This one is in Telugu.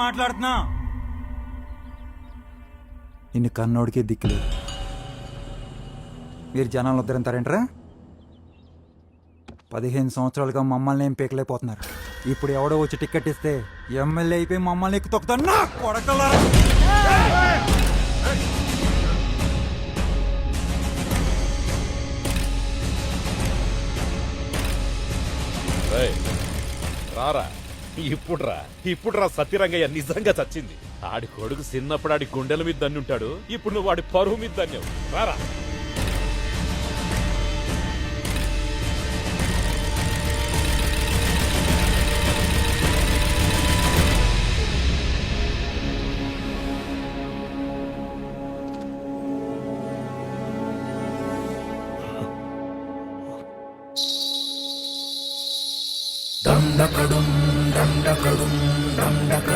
మాట్లాడుతున్నా? ఇన్ని కన్నోడికే దిక్కులేదు మీరు జనాలు ఉద్ధరింతారేంట్రా పదిహేను సంవత్సరాలుగా మమ్మల్ని ఏం పీకలేకపోతున్నారు. ఇప్పుడు ఎవడో వచ్చి టికెట్ ఇస్తే ఎమ్మెల్యే అయిపోయి మమ్మల్ని ఎక్కు తొక్కుతాను నా కొడకలారా రేయ్, రారా. ఇప్పుడు రా ఇప్పుడు రా సత్యరంగయ్య నిజంగా చచ్చింది. ఆడి కొడుకు చిన్నప్పుడు ఆడి గుండెల మీద దన్నుంటాడు ఇప్పుడు నువ్వు వాడి పరువు మీద దన్యావు రారా. దండకడుం దండకడుం దండక